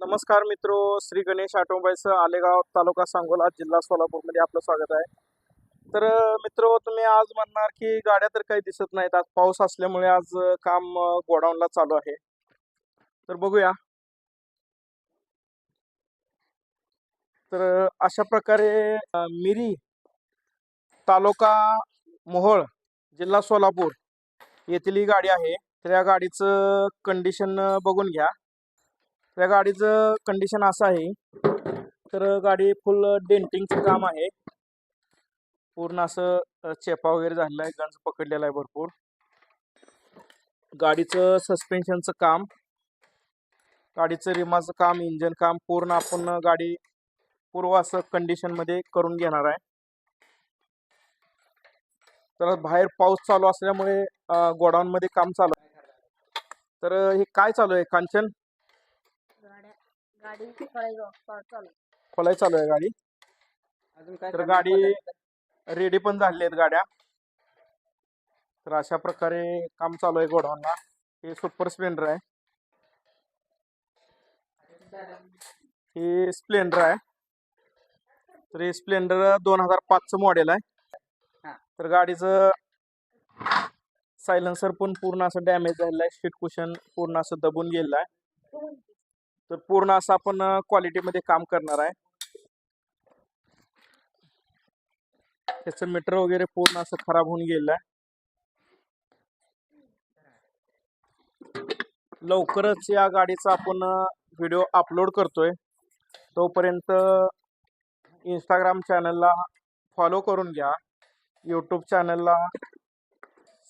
नमस्कार मित्रो श्री गणेश ऑटोमोबाईल्स आलेगाव तालुका सांगोला जिल्हा सोलापूरमध्ये आपलं स्वागत आहे. तर मित्रो तुम्ही आज म्हणणार की गाड्या तर काही दिसत नाहीत. आज पाऊस असल्यामुळे आज काम गोडाऊनला चालू आहे. तर बघूया. तर अशा प्रकारे मिरी तालुका मोहोळ जिल्हा सोलापूर येथील ही गाडी आहे. तर या गाडीचं कंडिशन बघून घ्या. त्या गाडीचं कंडिशन असं आहे. तर गाडी फुल डेंटिंगचं काम आहे. पूर्ण असं चेपा वगैरे झालेला आहे. गंज पकडलेला आहे भरपूर. गाडीचं सस्पेन्शनचं काम. गाडीचं रिमाचं काम इंजन काम पूर्ण आपण गाडी पूर्व असं कंडिशनमध्ये करून घेणार आहे. तर बाहेर पाऊस चालू असल्यामुळे गोडाऊनमध्ये काम चालू आहे. तर हे काय चालू आहे कांचन? गाडी चालू. खोलाय चालू आहे गाडी. अजून काय तर गाडी? रेडी पण झालेली आहेत गाड्या. तर अशा प्रकारे काम चालू आहे गोडाऊनला. हे सुपर स्प्लेंडर आहे. हे स्प्लेंडर आहे. तर हे स्प्लेंडर दोन हजार पाचचं मॉडेल आहे. हा. तर गाडीचं सायलेन्सर पण पूर्ण असं डॅमेज झालेलं आहे. सीट कुशन पूर्ण असं दबून गेलेलं आहे. तर पूर्ण असं आपण क्वालिटीमध्ये काम करणार आहे. त्याचं मीटर वगैरे पूर्ण असं खराब होऊन गेलेलं आहे. लवकरच या गाडीचा आपण व्हिडिओ अपलोड करतोय. तोपर्यंत इंस्टाग्राम चॅनलला फॉलो करून घ्या. यूट्यूब चॅनलला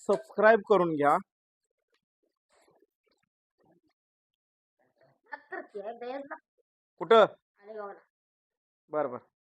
सबस्क्राईब करून घ्या. कुठं? बरं बरं.